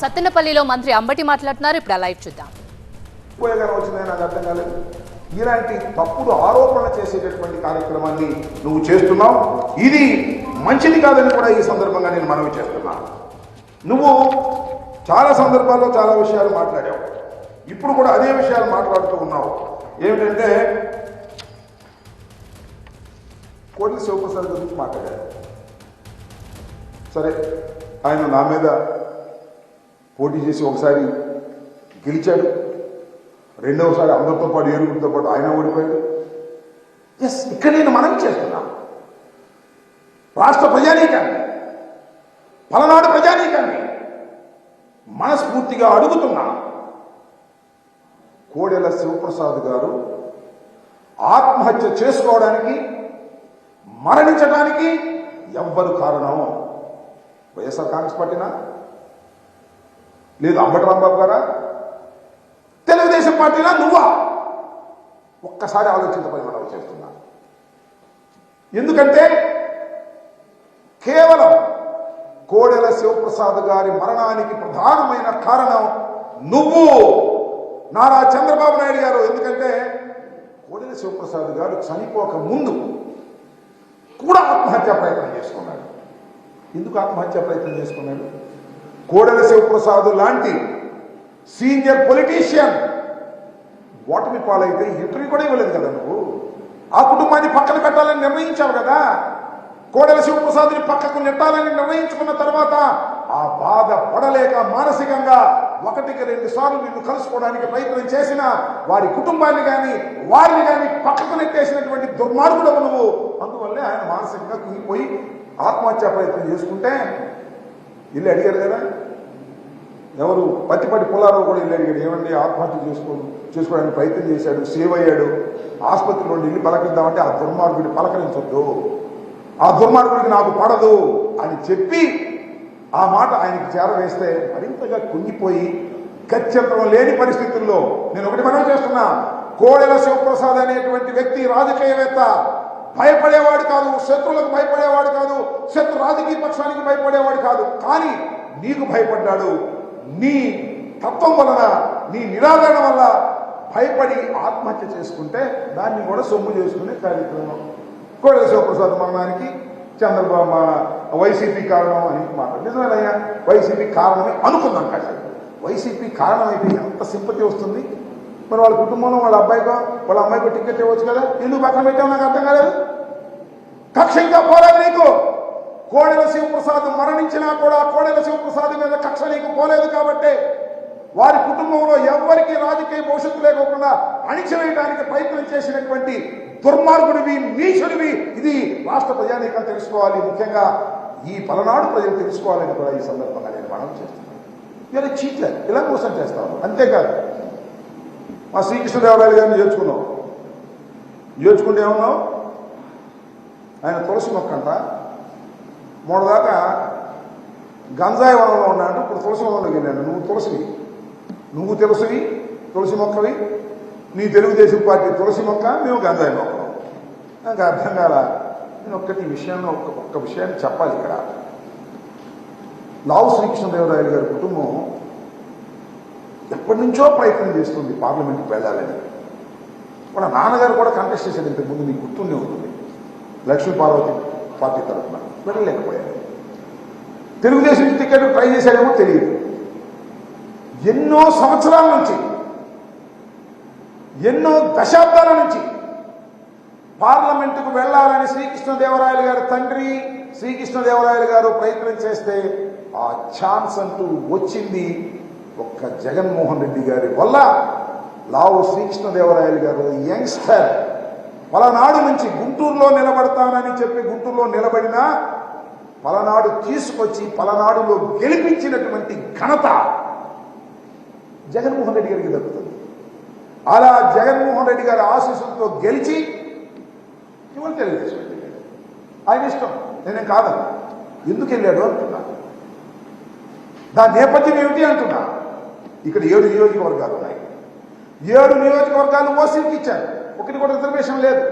సత్తెనపల్లిలో మంత్రి అంబటి మాట్లాడుతున్నారు. ఇప్పుడు ఆ లైవ్ చూద్దాం. ఉపయోగం వచ్చిందని నాకు అర్థం కాలేదు. ఇలాంటి తప్పుడు ఆరోపణలు చేసేటటువంటి కార్యక్రమాన్ని నువ్వు చేస్తున్నావు. ఇది మంచిది కాదని కూడా ఈ సందర్భంగా నేను మనవి చేస్తున్నాను నువ్వు చాలా సందర్భాల్లో చాలా విషయాలు మాట్లాడావు. ఇప్పుడు కూడా అదే విషయాలు మాట్లాడుతూ ఉన్నావు. ఏమిటంటే కోటి శివప్రసాద్ గురించి మాట్లాడారు. సరే ఆయన నా మీద పోటీ చేసి ఒకసారి గెలిచాడు. రెండవసారి అందరితో పాటు ఏరుగురితో పాటు ఆయన ఓడిపోయాడు. ఎస్ ఇక్కడ నేను మనం చేస్తున్నా. రాష్ట్ర ప్రజానీకాన్ని పలనాడు ప్రజానీకాన్ని మనస్ఫూర్తిగా అడుగుతున్నా. కోడెల శివప్రసాద్ గారు ఆత్మహత్య చేసుకోవడానికి మరణించడానికి ఎవ్వరు కారణం? వైఎస్ఆర్ కాంగ్రెస్ పార్టీనా? లేదు అంబటి రాంబాబు గారా? తెలుగుదేశం పార్టీనా నువ్వా? ఒక్కసారి ఆలోచించబడి మనం చేస్తున్నా. ఎందుకంటే కేవలం కోడెల శివప్రసాద్ గారి మరణానికి ప్రధానమైన కారణం నువ్వు నారా చంద్రబాబు నాయుడు గారు. ఎందుకంటే కోడెల శివప్రసాద్ గారు చనిపోక ముందు కూడా ఆత్మహత్యా ప్రయత్నం చేసుకున్నాడు. ఎందుకు ఆత్మహత్యా ప్రయత్నం చేసుకున్నాడు? కోడెల శివప్రసాద్ లాంటి సీనియర్ పొలిటీషియన్. ఓటమి పాలైతే ఇంటర్వ్యూ కూడా ఇవ్వలేదు కదా నువ్వు? ఆ కుటుంబాన్ని పక్కన పెట్టాలని నిర్ణయించావు కదా? కోడెల శివప్రసాద్ని పక్కకు నెట్టాలని నిర్ణయించుకున్న తర్వాత ఆ బాధ పడలేక మానసికంగా ఒకటికి రెండు సార్లు నిన్ను కలుసుకోవడానికి ప్రయత్నం చేసిన వారి కుటుంబాన్ని కానీ వారిని కానీ పక్కకు నెట్టేసినటువంటి దుర్మార్గుడవు నువ్వు. అందువల్లే ఆయన మానసికంగా కుంగిపోయి ఆత్మహత్యా ప్రయత్నం చేసుకుంటే ఇల్లు అడిగారు కదా? ఎవరు? పత్తిపట్టి పుల్లారావు కూడా ఇల్లు అడిగాడు. ఏమండి ఆత్మహత్య చేసుకో చేసుకోవడానికి ప్రయత్నం చేశాడు సేవ్ అయ్యాడు. ఆసుపత్రిలో ఇల్లు పలకరిద్దామంటే ఆ దుర్మార్గుడి పలకరించొద్దు. ఆ దుర్మార్గుడికి నాకు పడదు అని చెప్పి ఆ మాట ఆయనకి చేరవేస్తే మరింతగా కుంగిపోయి గత్యంతరం లేని పరిస్థితుల్లో నేను ఒకటి మనం చేస్తున్నా. కోడెల శివప్రసాద్ అనేటువంటి వ్యక్తి రాజకీయవేత్త భయపడేవాడు కాదు శత్రువులకు భయపడేవాడు కాదు శత్రు రాజకీయ పక్షానికి భయపడేవాడు కాదు. కానీ నీకు భయపడ్డాడు. నీ తత్వం వలన నీ నిరాదరణ వల్ల భయపడి ఆత్మహత్య చేసుకుంటే దాన్ని కూడా సొమ్ము చేసుకునే కార్యక్రమం. కోడెల శివప్రసాద్ మరణానికి చంద్రబాబు వైసీపీ కారణం అని మాట. నిజమేనయ్యా వైసీపీ కారణమే అనుకుందాం కాసేపు. వైసీపీ కారణం అయితే ఎంత సింపతి వస్తుంది? మరి వాళ్ళ కుటుంబంలో వాళ్ళ అబ్బాయికో వాళ్ళ అమ్మాయికో టికెట్ ఇవ్వచ్చు కదా? ఎందుకు పక్కన పెట్టావు? నాకు అర్థం కాలేదు. కక్ష ఇంకా పోలేదు నీకు. కోడెల శివప్రసాద్ మరణించినా కూడా కోడెల శివప్రసాద్ మీద కక్ష నీకు పోలేదు కాబట్టి వారి కుటుంబంలో ఎవరికి రాజకీయ భవిష్యత్తు లేకోకుండా అణిచివేయడానికి ప్రయత్నం చేసినటువంటి దుర్మార్గుడివి నీచుడివి ఇది రాష్ట్ర ప్రజానీకం తెలుసుకోవాలి. ముఖ్యంగా ఈ పలనాడు ప్రజలు తెలుసుకోవాలని కూడా ఈ సందర్భంగా నేను మనం చేస్తున్నాను ఇలా చీట్లర్ ఇలా మోసం చేస్తాను అంతేకాదు మా శ్రీకృష్ణదేవరాయలు గారిని చేర్చుకున్నాం. చేర్చుకుంటే ఏమన్నావు? ఆయన తులసి మొక్క అంట. మొన్నదాకా గంజాయి వనంలో ఉన్నాడు ఇప్పుడు తులసి వనంలోకి వెళ్ళాను నువ్వు తులసివి. నువ్వు తులసివి తులసి మొక్కవి. నీ తెలుగుదేశం పార్టీ తులసి మొక్క మేము గంజాయి మొక్క. నాకు అర్థం కాల. నేను ఒక్కటి విషయాన్ని ఒక్క ఒక్క విషయాన్ని చెప్పాలి ఇక్కడ. లావు శ్రీకృష్ణదేవరాయలు గారి కుటుంబం ఎప్పటి నుంచో ప్రయత్నం చేస్తుంది పార్లమెంట్కి వెళ్ళాలని. వాళ్ళ నాన్నగారు కూడా కంటెస్ట్ చేశాడు ఇంతకుముందు ముందు గుర్తుండే ఉంటుంది. లక్ష్మీ పార్వతి పార్టీ తరఫున వెళ్ళలేకపోయారు. తెలుగుదేశం టికెట్ ట్రై చేశాడేమో తెలియదు. ఎన్నో సంవత్సరాల నుంచి ఎన్నో దశాబ్దాల నుంచి పార్లమెంటుకు వెళ్ళాలని శ్రీకృష్ణదేవరాయలు గారి తండ్రి శ్రీకృష్ణదేవరాయలు గారు ప్రయత్నం చేస్తే ఆ ఛాన్స్ అంటూ వచ్చింది ఒక్క జగన్మోహన్ రెడ్డి గారి వల్ల లావు శ్రీకృష్ణదేవరాయలు గారు యంగ్స్టర్. పలనాడు నుంచి గుంటూరులో నిలబడతానని చెప్పి గుంటూరులో నిలబడినా పలనాడు తీసుకొచ్చి పలనాడులో గెలిపించినటువంటి ఘనత జగన్మోహన్ రెడ్డి గారికి దక్కుతుంది. అలా జగన్మోహన్ రెడ్డి గారి ఆశీస్సులతో గెలిచి ఇవాళ తెలుగుదేశం ఆయన ఇష్టం. నేనేం కాదు. ఎందుకు వెళ్ళాడు అంటున్నా. దాని నేపథ్యం ఏమిటి అంటున్నా. ఇక్కడ ఏడు నియోజకవర్గాలు ఉన్నాయి. ఏడు నియోజకవర్గాలు ఓసీకి ఇచ్చారు. ఒకటి కూడా రిజర్వేషన్ లేదు.